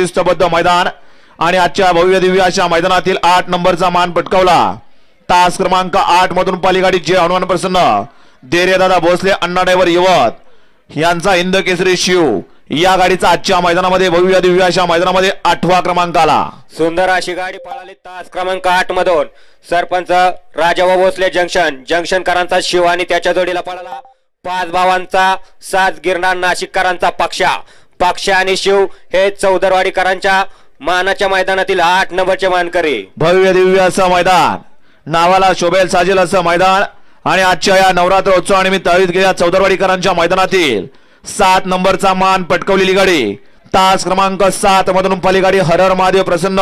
शिस्तबद्ध मैदान आणि आजच्या भव्य दिव्य अशा मैदानातील आठ नंबरचा मान पटकावला. तास क्रमांक आठ मधून पालिकाडी जे हनुमान प्रसन्न देरेदादा भोसले अण्णा ड्रायव्हर यवत यांचा हिंद केसरी शिव. या गाडीचा आजच्या मैदानामध्ये भव्य दिव्य अशा मैदानामध्ये आठवा क्रमांक आला. सुंदर अशी गाडी पळाली तास क्रमांक आठ मधून. सरपंच राजा भोसले जंक्शन जंक्शनकरांचा शिव आणि त्याच्या जोडीला पळाला. पाच भावांचा सात गिरणार नाशिककरांचा पक्षा. पक्ष आणि शिव हे चौदरवाडीकरांच्या मानाच्या मैदानातील आठ नंबरचे मानकरी. भव्य दिव्य असं मैदान. नावाला शोभेल साजेल असं मैदान आणि आजच्या या नवरात्र उत्सवानिमित्त आयोजित केलेल्या चौदरवाडीकरांच्या मैदानातील सात नंबरचा मान पटकवलेली गाडी. तास क्रमांक सात मधून पलीगाडी हरहर महादेव प्रसन्न.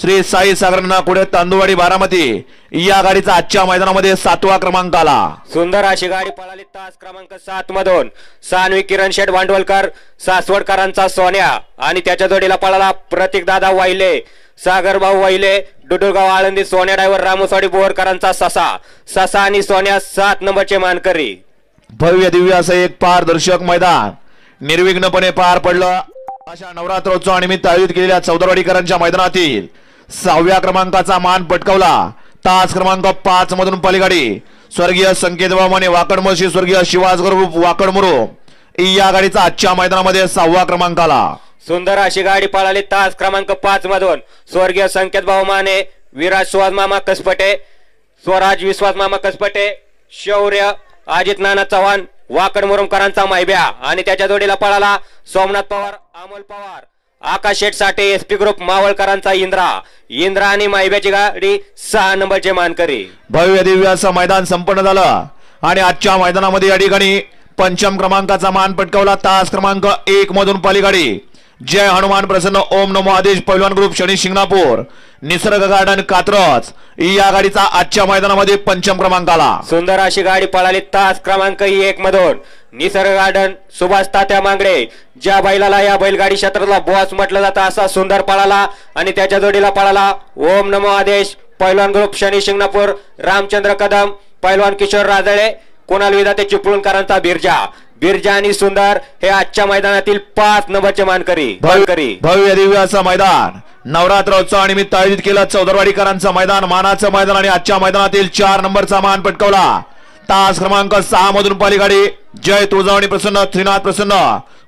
श्री साई सागरना पुढे तांदुवाडी बारामती. या गाडीचा आजच्या मैदानामध्ये सातवा क्रमांक आला. सुंदर अशी गाडी पळाली तास क्रमांक सात मधून. सानवी किरण शेठ भांडवलकर सासवडकरांचा सोन्या आणि त्याच्या जोडीला पळाला प्रतीक दादा वाहिले सागर भाऊ वाहिले डुडुरगाव आळंदी सोन्या ड्रायव्हर रामोसवाडी बोरकरांचा ससा. ससा आणि सोन्या सात नंबरचे मानकरी. भव्य दिव्य असं एक पारदर्शक मैदान. निर्विघ्नपणे पार पडलं. अशा नवरात्रोत्सवानिमित्त आयोजित केलेल्या चौदरवाडीकरांच्या मैदानातील सहाव्या क्रमांकाचा मान पटकावला. तास क्रमांक पाच मधून पलीगाडी स्वर्गीय संकेत बाबाने वाकडमोशी स्वर्गीय शिवाज ग्रुप वाकडमुरू या गाडीचा आजच्या मैदानामध्ये सहावा क्रमांक आला. सुंदर अशी गाडी पळाली तास क्रमांक पाच मधून. स्वर्गीय संकेत भाऊ माने विराज सुहास मामा कसपटे स्वराज विश्वास मामा कसपटे शौर्य अजित नाना चव्हाण वाकड मुरुमकरांचा मैब्या आणि त्याच्या जोडीला पळाला Somnath Pawar Amol Pawar. Akash Sheth Sathe S P group मावळकरांचा Indra. Indra आणि मैब्याची गाडी सहा नंबरचे मानकरी. भव्य दिव्य असं मैदान संपन्न झालं. आणि आजच्या मैदानामध्ये या ठिकाणी पंचम क्रमांकाचा मान पटकावला तास क्रमांक एक मधून पलीगाडी जय हनुमान प्रसन्न ओम नमो आदेश पैलवान ग्रुप शनी शिंगणापूर. निसर्ग गार्डन कात्रज. या गाडीचा आजच्या मैदानामध्ये पंचम क्रमांक आला सुंदर अशी गाडी पळाली तास क्रमांक एक मधून. निसर्ग गार्डन सुभाष तात्या मांगडे ज्या बैलाला या बैलगाडी क्षेत्रातला बॉस म्हटलं जातं असा सुंदर पळाला आणि त्याच्या जोडीला पळाला ओम नमो आदेश पैलवान ग्रुप शनी शिंगणापूर रामचंद्र कदम पैलवान किशोर राजळे कुणाल विधाते चिपळूणकरांचा बिरजा. बिरजा आणि सुंदर हे आजच्या मैदानातील पाच नंबरचे मानकरी मानकरी. भव्य दिव्य असं मैदान नवरात्रोत्सवानिमित्त आयोजित केलं चौदरवाडीकरांचं मैदान मानाचं मैदान आणि आजच्या मैदानातील चार नंबरचा मान पटकावला. तास क्रमांक सहा मधून पालिगाडी जय तुळजावणी प्रसन्न त्रिनाथ प्रसन्न.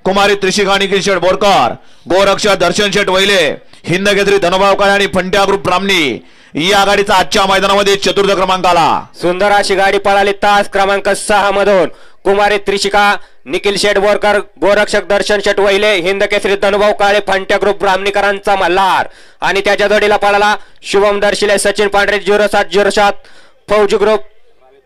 कुमारी त्रिशिका निखिल शेठ बोरकर. गोरक्ष दर्शन शेठ वैले. हिंद केसरी धनुभाव काळे आणि फंट्या ग्रुप ब्राह्मणी. या गाडीचा आजच्या मैदानामध्ये चतुर्थ क्रमांक आला. सुंदर अशी गाडी पळाली तास क्रमांक सहा मधून. कुमारी त्रिशिका निखिल शेठ बोरकर गोरक्षक दर्शन शेठ वहिले हिंद केसरी धनुभाऊ काळे फंट्या ग्रुप ब्राह्मणीकरांचा मल्हार. आणि त्याच्या जोडीला पळाला शुभम दर्शिले सचिन पांढरे झिरो सात झिरो सात. फौजी ग्रुप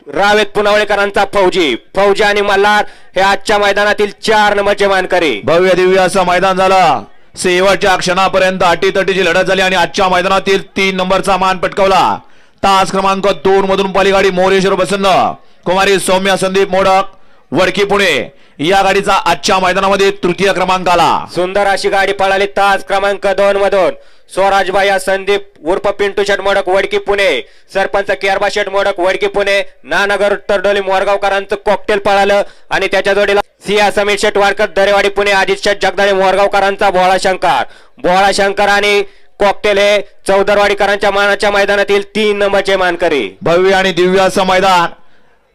रावेत पुनावळेकरांचा फौजी. फौजी आणि मल्हार हे आजच्या मैदानातील चार नंबरचे मानकरी भव्य दिव्य असं मैदान झालं. शेवटच्या क्षणापर्यंत अटीतटीची लढत झाली आणि आजच्या मैदानातील तीन नंबरचा मान पटकावला. तास क्रमांक दोन मधून पालिगाडी मोरेश्वर प्रसन्न कुमारी सौम्या संदीप मोडक वडकी पुणे. या गाडीचा आजच्या मैदानामध्ये तृतीय क्रमांक आला. सुंदर अशी गाडी पळाली तास क्रमांक दोन मधून. स्वराजबाया संदीप उर्फ पिंटू शेट मोडक वडकी पुणे. सरपंच केरबा शेट मोडक वडकी पुणे. नानगर तरडोली मोरगावकरांचं कॉकटेल पळालं आणि त्याच्या जोडीला सिया समीर शेटवाडकर दरेवाडी पुणे आदित्य शेठ जगदाळे मोरगावकरांचा बोळा शंकर. बोळा शंकर आणि कॉकटेल हे चौदरवाडीकरांच्या मानाच्या मैदानातील तीन नंबरचे मानकरी. भव्य आणि दिव्य असं मैदान.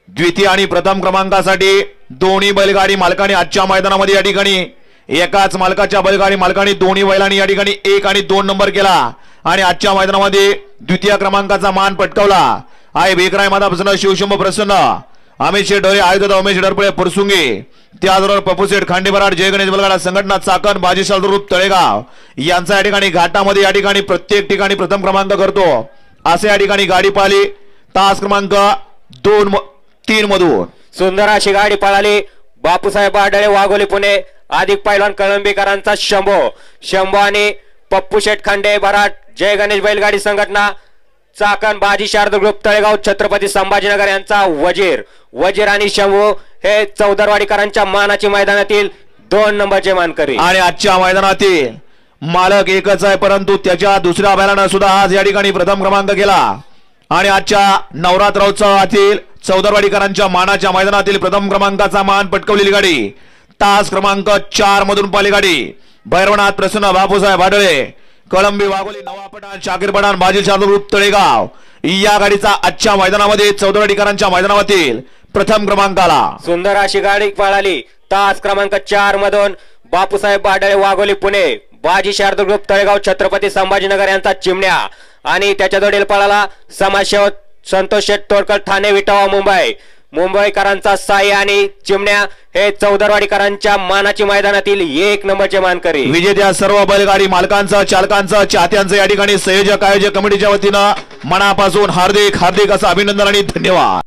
द्वितीय आणि प्रथम क्रमांकासाठी दोन्ही बैलगाडी मालकाने आजच्या मैदानामध्ये या ठिकाणी एकाच मालकाच्या बैलगाडी मालकाने दोन्ही बैलांनी या ठिकाणी एक आणि दोन नंबर केला. आणि आजच्या मैदानामध्ये द्वितीय क्रमांकाचा मान पटकावला. आहे बेकराय प्रसन्न शिवशंभ प्रसन्न. अमित शेठ ढोरे आयुध उमेश डरपळे पुरसुंगे. त्याचबरोबर पप्पूसेठ खांडे जयगणेश जय गणेश बलगाडा संघटना चाकण बाजीशाल रूप तळेगाव. यांचा या ठिकाणी घाटामध्ये या ठिकाणी प्रत्येक ठिकाणी प्रथम क्रमांक करतो. असे या ठिकाणी गाडी पाहिली. तास क्रमांक दोन म- तीन मधून. सुंदर अशी गाडी पळाली. बापूसाहेब आडळे वाघोली पुणे. अधिक पैलवान कळंबीकरांचा शंभो. शंभो आणि पप्पू शेठ खांडे बराट जय गणेश बैलगाडी संघटना चाकण बाजी शारद ग्रुप तळेगाव छत्रपती संभाजीनगर यांचा वजीर. वजीर आणि शंभू हे चौदरवाडीकरांच्या मानाची मैदानातील दोन नंबरचे मानकरी आणि आजच्या मैदानातील मालक एकच आहे परंतु त्याच्या दुसऱ्या बैलानं सुद्धा आज या ठिकाणी प्रथम क्रमांक केला. आणि आजच्या नवरात्रोत्सवातील चौदरवाडीकरांच्या मानाच्या मैदानातील प्रथम क्रमांकाचा मान पटकवलेली गाडी. तास क्रमांक चार मधून पाली गाडी भैरवनाथ प्रसन्न बापूसाहेब आडळे कळंबी वाघोली नवा पठाण शाकीर पठाण बाजी ग्रुप तळेगाव या गाडीचा आजच्या मैदानामध्ये चौदराडीकरांच्या मैदानावरील प्रथम क्रमांकाला. सुंदर अशी गाडी पळाली. तास क्रमांक चार मधून बापूसाहेब बाडळे वाघोली पुणे बाजी शारद ग्रुप तळेगाव छत्रपती संभाजीनगर यांचा चिमण्या. आणि त्याच्या जोडील पळाला समाजसेवक संतोष शेठ तोडकर ठाणे विटावा मुंबई. मुंबईकरांचा साई आणि चिमण्या हे चौदरवाडीकरांच्या मानाची मैदानातील एक नंबरचे मानकरी. विजेत्या सर्व बैलगाडी मालकांचं चालकांचं चाहत्यांचं या ठिकाणी संयोजक आयोजक कमिटीच्या वतीनं मनापासून हार्दिक हार्दिक असं अभिनंदन आणि धन्यवाद.